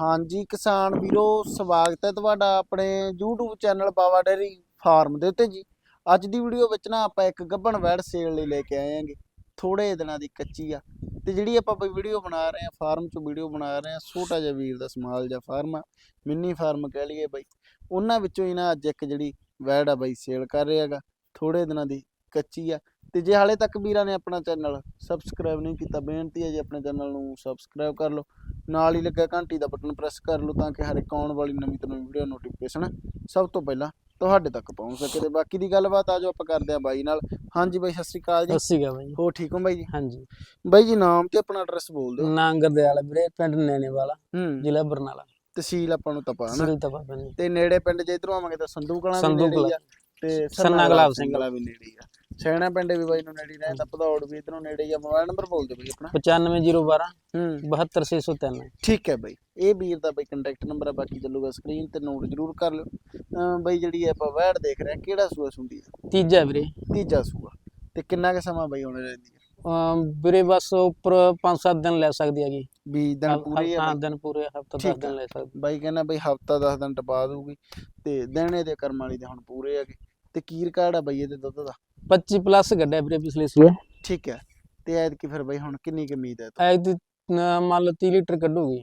ਹਾਂਜੀ, ਕਿਸਾਨ ਵੀਰੋ, ਸਵਾਗਤ ਹੈ ਤੁਹਾਡਾ ਆਪਣੇ YouTube channel Bawa dairy farm ਦੇ ਉੱਤੇ ਜੀ। ਅੱਜ ਦੀ ਵੀਡੀਓ ਵਿੱਚ ਨਾ ਆਪਾਂ ਇੱਕ ਗੱਭਣ ਵੈੜ ਸੇਲ ਲਈ ਲੈ ਕੇ ਆਏ ਆਂਗੇ ਥੋੜੇ ਦਿਨਾਂ ਦੀ ਕੱਚੀ ਆ। ਤੇ ਜਿਹੜੀ ਆਪਾਂ ਬਈ ਵੀਡੀਓ ਬਣਾ ਰਹੇ ਆ ਫਾਰਮ 'ਚ ਵੀਡੀਓ ਬਣਾ ਰਹੇ ਆ ਛੋਟਾ ਜਿਹਾ ਵੀਰ ਦਾ ਸਮਾਲ ਜਿਹਾ ਫਾਰਮ ਆ, ਮਿੰਨੀ ਫਾਰਮ ਕਹਿ ਲਈਏ ਬਈ। ਉਹਨਾਂ ਵਿੱਚੋਂ ਹੀ ਨਾ ਅੱਜ ਇੱਕ ਜਿਹੜੀ ਵੈੜ ਆ ਬਾਈ ਸੇਲ ਕਰ ਰਿਹਾ ਹੈਗਾ। ਥੋੜੇ ਦਿਨਾਂ ਦੀ ਕੱਚੀ ਆ। ਤੇ ਜੇ ਹਾਲੇ ਤੱਕ ਵੀਰਾਂ ਨੇ ਆਪਣਾ ਚੈਨਲ ਸਬਸਕ੍ਰਾਈਬ ਨਹੀਂ ਕੀਤਾ, ਬੇਨਤੀ ਹੈ ਜੀ ਆਪਣੇ ਚੈਨਲ ਨੂੰ ਸਬਸਕ੍ਰਾਈਬ ਕਰ ਲਓ। ਨਾਲ ਹੀ ਲੱਗਾ ਘੰਟੀ ਦਾ ਬਟਨ ਪ੍ਰੈਸ ਕਰ ਲਓ ਤਾਂ ਕਿ ਹਰ ਇੱਕ ਆਉਣ ਵਾਲੀ ਨਵੀਂ ਤੋਂ ਨਵੀਂ ਵੀਡੀਓ ਨੋਟੀਫਿਕੇਸ਼ਨ ਸਭ ਤੋਂ ਪਹਿਲਾਂ ਤੁਹਾਡੇ ਤੱਕ ਪਹੁੰਚ ਸਕੇ ਤੇ ਬਾਕੀ ਦੀ ਗੱਲਬਾਤ ਆਜੋ ਆਪਾਂ ਕਰਦੇ ਹਾਂ ਬਾਈ ਨਾਲ। ਹਾਂਜੀ ਬਾਈ ਸਤਿ ਸ਼੍ਰੀ ਅਕਾਲ ਜੀ। ਸਤਿ ਸ਼੍ਰੀ ਅਕਾਲ ਬਾਈ। ਹੋ ਠੀਕ ਹੋ ਬਾਈ ਜੀ? ਹਾਂਜੀ। ਬਾਈ ਜੀ ਨਾਮ ਤੇ ਆਪਣਾ ਐਡਰੈਸ ਬੋਲ ਦਿਓ। ਨਾਂ ਗਰਦਿਆਲ ਵੀਰੇ ਪਿੰਡ ਨੈਣੇ ਵਾਲਾ ਹੂੰ। ਜ਼ਿਲ੍ਹਾ ਬਰਨਾਲਾ। ਤਹਿਸੀਲ ਆਪਾਂ ਨੂੰ ਤਪਾ ਨਾ ਤਪਾ ਤੇ ਨੇੜੇ ਪਿੰਡ ਜੇ ਇਧਰੋਂ ਆਵਾਂਗੇ ਤਾਂ ਸੰਧੂ ਕਲਾਂ ਵੀ ਨੇੜੇ। ਆ ਤੇ ਸੰਨਾ ਗੁਲਾਬ ਸਿੰਘ। ਵੀ ਨੇੜੇ ਆ। ਸੈਣਾ ਪਿੰਡ ਵੀ ਬਾਈ ਨੂੰ ਨੇੜੇ ਰਹਿੰਦਾ ਭਦੌੜ ਵੀ ਇਧਰੋਂ ਨੇੜੇ ਹੀ ਆ ਮੋਬਾਈਲ ਨੰਬਰ ਬੋਲ ਦਿਓ ਬਾਈ ਆਪਣਾ। 95012 ਹੂੰ। 72603 ਠੀਕ ਹੈ ਬਾਈ। ਇਹ ਵੀਰ ਦਾ ਬਾਈ ਕੰਟੈਕਟ ਨੰਬਰ ਆ ਬਾਕੀ ਚੱਲੂਗਾ ਸਕਰੀਨ ਤੇ ਨੋਟ ਜ਼ਰੂਰ ਕਰ ਲਿਓ। ਬਾਈ ਜਿਹੜੀ ਆਪਾਂ ਵੈੜ ਦੇਖ ਰਹੇ ਕਿਹੜਾ ਸੂਆ ਸੁੰਦੀ ਆ? ਤੀਜਾ ਵੀਰੇ। ਤੀਜਾ ਸੂਆ। ਤੇ ਕਿੰਨਾ ਕੁ ਸਮਾਂ ਬਾਈ ਹੋਣੇ ਰਹਿੰਦੀ ਆ? ਵੀਰੇ ਬਸ ਉੱਪਰ 5-7 ਦਿਨ ਲੈ ਸਕਦੀ ਹੈਗੀ। ਵੀ ਦਿਨ ਪੂਰੇ ਆ ਹਾਂ? ਦਿਨ ਪੂਰੇ ਹਫਤਾ ਠੀਕ 10 ਦਿਨ ਲੈ ਸਕਦੀ। ਬਾਈ ਕਹਿੰਦਾ ਬਾਈ ਹਫਤਾ 10 ਦਿਨ ਟਪਾ ਦੂਗੀ ਤੇ ਦਿਨੇ ਦੇ ਕਰਮ ਵਾਲੀ ਦੇ ਹੁਣ ਪੂਰੇ ਹੈਗੇ। ਤੇ ਕੀ ਰਿਕਾਰਡ ਆ ਬਾਈ ਇਹਦੇ ਦੁੱਧ ਦਾ? 25 ਪਲੱਸ ਗੱਡਿਆ ਵੀਰੇ ਪਿਛਲੇ ਸੂਏ ਠੀਕ ਹੈ। ਤੇ ਐਤਕੀ ਫਿਰ ਬਾਈ ਹੁਣ ਕਿੰਨੀ ਕੁ ਉਮੀਦ ਹੈ ਐ ਦੀ ਅਮ ਮੰਨ ਲਓ 30 ਲੀਟਰ ਕੱਢੂਗੀ।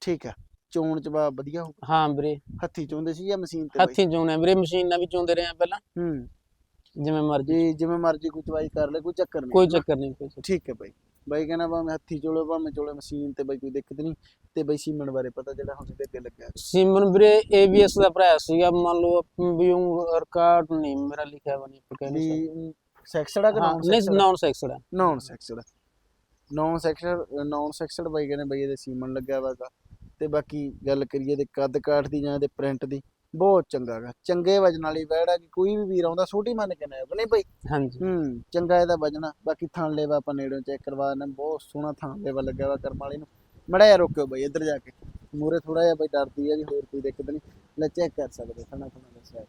ਠੀਕ ਹੈ। ਚੋਣ ਚ ਬਾ ਵਧੀਆ ਹੋ ਹਾਂ ਵੀਰੇ। ਹੱਥੀ ਚੋਂਦੇ ਸੀ ਜਾਂ ਮਸ਼ੀਨ ਤੇ ਹੱਥੀਂ ਚੋਣੇ ਵੀਰੇ ਮਸ਼ੀਨ ਨਾਲ ਵੀ ਚੋਂਦੇ ਰਹੇ ਆ ਪਹਿਲਾਂ। ਹੂੰ। ਜਿਵੇਂ ਮਰਜ਼ੀ। ਜਿਵੇਂ ਮਰਜ਼ੀ ਕੋਈ ਚਵਾਈ ਕਰ ਲੈ ਕੋਈ ਚੱਕਰ ਨਹੀਂ ਕੋਈ? ਚੱਕਰ ਨਹੀਂ ਠੀਕ ਹੈ ਬਾਈ। ਬਾਈ ਕਹਿੰਦਾ ਭਾਵੇਂ ਹੱਥੀ ਚੋਲੇ ਭਾਵੇਂ ਚੋਲੇ ਮਸ਼ੀਨ ਤੇ ਬਾਈ ਕੋਈ ਦਿੱਕਤ ਨਹੀਂ ਤੇ ਬਾਈ ਸੀਮਨ ਬਾਰੇ ਪਤਾ ਜਿਹੜਾ ਹੁਣ ਇਹਦੇ ਅੱਗੇ ਲੱਗਿਆ। ਸਿਮਰਨ ਵੀਰੇ ABS ਦਾ ਭਰਾ ਸੀਗਾ ਮੰਨ ਲਓ ਵੀ ਉਹ ਰਿਕਾਰਡ ਨਹੀਂ ਮੇਰਾ ਲਿਖਿਆ ਵਾ ਨਹੀਂ ਆਪਾਂ ਕਹਿ ਨਹੀਂ ਸਕਦੇ। ਵੀ ਸੈਕਸੜਾ ਕਿ ਹਾਂ ਨਾਨ ਨਹੀਂ ਸੈਕਸੜਾ ਨਾਨ ਸੈਕਸਡ ਹੈ ਨਾਨ ਸੈਕਸਡ ਨਾਨ ਸੈਕਸਡ ਬਾਈ ਕਹਿੰਦੇ ਬਾਈ ਇਹਦੇ ਸੀਮਨ ਲੱਗਿਆ ਵਾਗਾ ਤੇ ਬਾਕੀ ਗੱਲ ਕਰੀਏ ਤੇ ਕੱਦ ਕਾਠ ਦੀ ਜਾਂ ਇਹਦੇ ਪ੍ਰਿੰਟ ਦੀ ਬਹੁਤ ਚੰਗਾ ਗਾ ਚੰਗੇ ਵਜਨ ਵਾਲੀ ਵੈੜ ਆ ਕਿ ਕੋਈ ਵੀ ਵੀਰ ਆਉਂਦਾ ਛੋਟੀ ਮੰਨ ਕੇ ਨਾ ਆਵੇ, ਨਹੀਂ ਬਾਈ ਹਾਂਜੀ। ਹੂੰ ਚੰਗਾ ਇਹਦਾ ਵਜਣਾ ਬਾਕੀ ਥਣ ਲੇਵਾ ਆਪਾਂ ਨੇੜੋਂ ਚੈੱਕ ਕਰਵਾ ਹਾਂ, ਬਹੁਤ ਸੋਹਣਾ ਥਣ ਲੇਵਾ ਲੱਗਿਆ ਵਾ ਕਰਮ ਵਾਲੀ ਨੂੰ। ਮੜਾ ਜਾ ਰੋਕਿਓ ਬਾਈ ਇੱਧਰ ਜਾ ਕੇ। ਮੂਰੇ ਥੋੜਾ ਜਿਹਾ ਬਾਈ ਡਰਦੀ ਹੈ ਜੀ ਹੋਰ ਕੋਈ ਦਿੱਕਤ ਨਹੀਂ। ਲੈ ਚੈੱਕ ਕਰ ਸਕਦੇ ਥਣਾ ਥਣਾ ਦੱਸਿਆ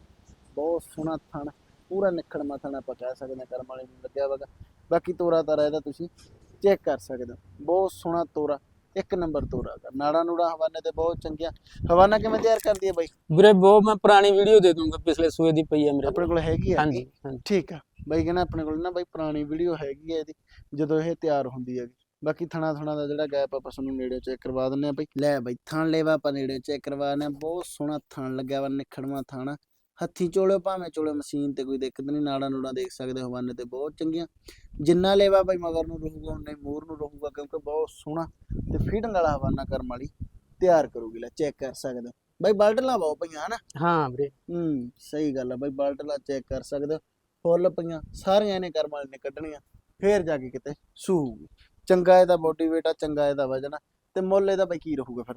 ਬਹੁਤ ਸੋਹਣਾ ਥਣ ਪੂਰਾ ਨਿਖੜ ਥਣ ਆਪਾਂ ਕਹਿ ਸਕਦੇ ਹਾਂ ਕਰਮ ਵਾਲੀ ਨੂੰ ਲੱਗਿਆ ਵਾਗਾ ਬਾਕੀ ਤੋਰਾ ਤਾਰਾ ਇਹਦਾ ਤੁਸੀਂ ਚੈੱਕ ਕਰ ਸਕਦੇ ਹੋ। ਬਹੁਤ ਸੋਹਣਾ ਤੋਰਾ। ਇੱਕ ਨੰਬਰ ਤੋਰਾ ਗਾ ਨਾੜਾ ਨੂੜਾ ਹਵਾਨੇ ਤੇ ਬਹੁਤ ਚੰਗੀਆਂ। ਹਵਾਨਾ ਕਿਵੇਂ ਤਿਆਰ ਕਰਦੀ ਹੈ ਬਾਈ? ਵੀਰੇ ਬਹੁਤ ਮੈਂ ਪੁਰਾਣੀ ਵੀਡੀਓ ਦੇ ਦੂੰਗਾ ਪਿਛਲੇ ਸੂਏ ਦੀ ਪਈ ਹੈ ਮੇਰੇ ਆਪਣੇ ਕੋਲ ਹੈਗੀ ਆ ਹਾਂਜੀ ਠੀਕ ਆ। ਬਾਈ ਕਹਿੰਦਾ ਆਪਣੇ ਕੋਲ ਨਾ ਬਾਈ ਪੁਰਾਣੀ ਵੀਡੀਓ ਹੈਗੀ ਆ ਇਹਦੀ ਜਦੋਂ ਇਹ ਤਿਆਰ ਹੁੰਦੀ ਹੈਗੀ। ਬਾਕੀ ਥਣਾ ਥਣਾ ਦਾ ਜਿਹੜਾ ਗੈਪ ਆਪਾਂ ਤੁਹਾਨੂੰ ਨੇੜੇ ਚੈੱਕ ਕਰਵਾ ਦਿੰਨੇ ਆ ਬਾਈ। ਲੈ ਬਾਈ ਥਣ ਲੈਵਾ ਆਪਾਂ ਨੇੜੇ ਚੈੱਕ ਕਰਵਾ ਦਿੰਨੇ ਆ ਬਹੁਤ ਸੋਹਣਾ ਥਣ ਲੱਗਿਆ ਵਾ ਨਿਖੜਵਾ ਥਣ। ਹੱਥੀ ਚੋਲੇ ਭਾਵੇਂ ਚੋਲੇ ਮਸ਼ੀਨ ਤੇ ਕੋਈ ਦਿੱਕਤ ਨਹੀਂ ਨਾੜਾ ਨੂੜਾ ਦੇਖ ਸਕਦੇ ਹੋ ਵੰਨ ਤੇ ਬਹੁਤ ਚੰਗੀਆਂ। ਜਿੰਨਾ ਲੈਵਾ ਬਾਈ ਮਗਰ ਨੂੰ ਰਹੂਗਾ ਹੀ ਮੋਰ ਨੂੰ ਰਹੂਗਾ ਕਿਉਂਕਿ ਬਹੁਤ ਸੋਹਣਾ ਤੇ ਫੀਡਿੰਗ ਵਾਲਾ ਹਵਾਨਾ ਕਰਮ ਵਾਲੀ ਤਿਆਰ ਕਰੂਗੀ ਲੈ ਚੈੱਕ ਕਰ ਸਕਦੇ ਹੋ। ਬਾਈ ਬਲਟਲਾਂ ਬਹੁਤ ਪਈਆਂ ਹਨਾ? ਹਾਂ ਵੀਰੇ। ਹੂੰ ਸਹੀ ਗੱਲ ਆ ਬਾਈ ਬਲਟਲਾ ਚੈੱਕ ਕਰ ਸਕਦੇ ਹੋ। ਫੁੱਲ ਪਈਆਂ ਸਾਰੀਆਂ ਨੇ ਕਰਮ ਵਾਲੇ ਨੇ ਕੱਢਣੀਆਂ ਫੇਰ ਜਾ ਕੇ ਕਿਤੇ ਸੂਗੀ ਚੰਗਾ ਇਹਦਾ ਬੋਡੀ weight ਆ ਚੰਗਾ ਇਹਦਾ ਵਜਨ ਆ ਤੇ ਮੁੱਲ ਇਹਦਾ ਬਾਈ ਕੀ ਰਹੂਗਾ ਫਿਰ?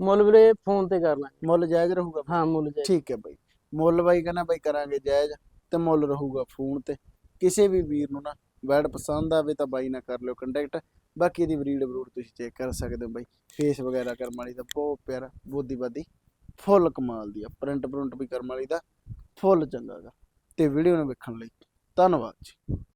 ਮੁੱਲ ਵੀਰੇ ਫੋਨ ਤੇ ਕਰ ਲਾਂਗੇ। ਮੁੱਲ ਜਾਇਜ਼ ਰਹੂਗਾ ਹਾਂ ਮੁੱਲ ਜਾਈ ਠੀਕ ਹੈ ਬਾਈ। ਮੁੱਲ ਬਾਈ ਕਹਿੰਦਾ ਬਾਈ ਕਰਾਂਗੇ ਜਾਇਜ਼ ਤੇ ਮੁੱਲ ਰਹੂਗਾ ਫੋਨ ਤੇ। ਕਿਸੇ ਵੀ ਵੀਰ ਨੂੰ ਨਾ ਵੈਡ ਪਸੰਦ ਆਵੇ ਤਾਂ ਬਾਈ ਨਾ ਕਰ ਲਿਓ ਕੰਟੈਕਟ ਬਾਕੀ ਇਹਦੀ ਬਰੀਡ ਬਰੂਡ ਤੁਸੀਂ ਚੈੱਕ ਕਰ ਸਕਦੇ ਹੋ ਬਾਈ। ਫੇਸ ਵਗੈਰਾ ਕਰਮ ਵਾਲੀ ਦਾ ਬਹੁਤ ਪਿਆਰਾ, ਬੋਦੀ ਬਾਦੀ। ਫੁੱਲ ਕਮਾਲ ਦੀ ਆ ਪ੍ਰਿੰਟ ਪ੍ਰਿੰਟ ਵੀ ਕਰਮ ਵਾਲੀ ਦਾ। ਫੁੱਲ ਚੰਗਾ ਗਾ। ਤੇ ਵੀਡੀਓ ਨੂੰ ਵੇਖਣ ਲਈ ਧੰਨਵਾਦ ਜੀ।